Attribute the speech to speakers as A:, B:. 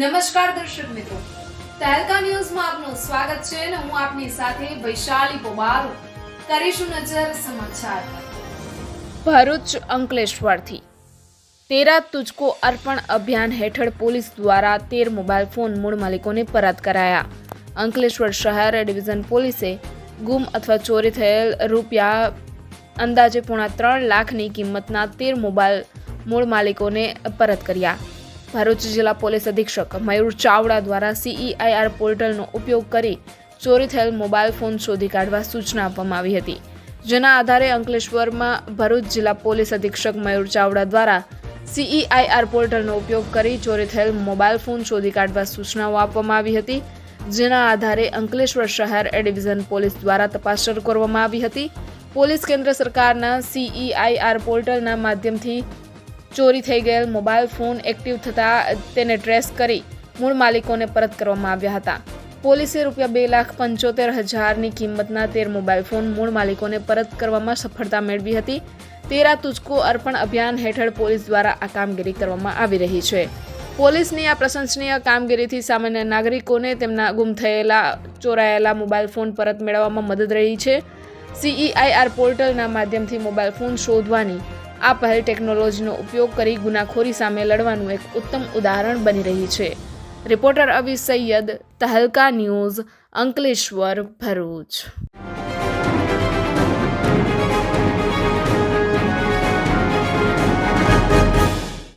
A: નમસ્કાર દર્શક મિત્રો. તહેલકા ન્યૂઝમાં આપનું સ્વાગત છે અને હું આપની સાથે વૈશાલી પોબારુ કરીશું નજર સમાચાર. પર. ભરૂચ અંકલેશ્વરથી. તેરા તુજકો અર્પણ અભિયાન હેઠળ પોલીસ દ્વારા તેર મોબાઈલ ફોન મૂળ માલિકોને પરત કરાયા. અંકલેશ્વર શહેર ડિવિઝન પોલીસે ગુમ અથવા ચોરી થયેલ રૂપિયા અંદાજે પોણા ત્રણ લાખની કિંમતના તેર મોબાઈલ મૂળ માલિકોને પરત કર્યા. ભરૂચ જિલ્લા પોલીસ અધિક્ષક મયુર ચાવડા દ્વારા સીઈઆઈઆર પોર્ટલનો ઉપયોગ કરી ચોરી થયેલ મોબાઈલ ફોન શોધી કાઢવા સૂચના આપવામાં આવી હતી. જેના આધારે અંકલેશ્વરમાં ભરૂચ જિલ્લા પોલીસ અધિક્ષક મયુર ચાવડા દ્વારા સીઈઆઈઆર પોર્ટલનો ઉપયોગ કરી ચોરી થયેલ મોબાઈલ ફોન શોધી કાઢવા સૂચનાઓ આપવામાં આવી હતી. જેના આધારે અંકલેશ્વર શહેર એ ડિવિઝન પોલીસ દ્વારા તપાસ શરૂ કરવામાં આવી હતી. પોલીસ કેન્દ્ર સરકારના સીઈઆઈઆર પોર્ટલના માધ્યમથી ચોરી થઈ ગયેલ મોબાઈલ ફોન એક્ટિવ થતાં તેને ટ્રેસ કરી મૂળ માલિકોને પરત કરવામાં આવ્યા હતા. પોલીસે રૂપિયા બે લાખ પંચોતેર હજારની કિંમતના તેર મોબાઈલ ફોન મૂળ માલિકોને પરત કરવામાં સફળતા મેળવી હતી. તેરા તુજકો અર્પણ અભિયાન હેઠળ પોલીસ દ્વારા આ કામગીરી કરવામાં આવી રહી છે. પોલીસની આ પ્રશંસનીય કામગીરીથી સામાન્ય નાગરિકોને તેમના ગુમ થયેલા, ચોરાયેલા મોબાઈલ ફોન પરત મેળવવામાં મદદ રહી છે. સીઈઆઈઆર પોર્ટલના માધ્યમથી મોબાઈલ ફોન શોધવાની આ પહેલ ટેકનોલોજીનો ઉપયોગ કરી ગુનાખોરી સામે લડવાનું એક ઉત્તમ ઉદાહરણ બની રહી છે. Reporter Avi Sayed, Tehelka news, Ankleshwar, Bharuch.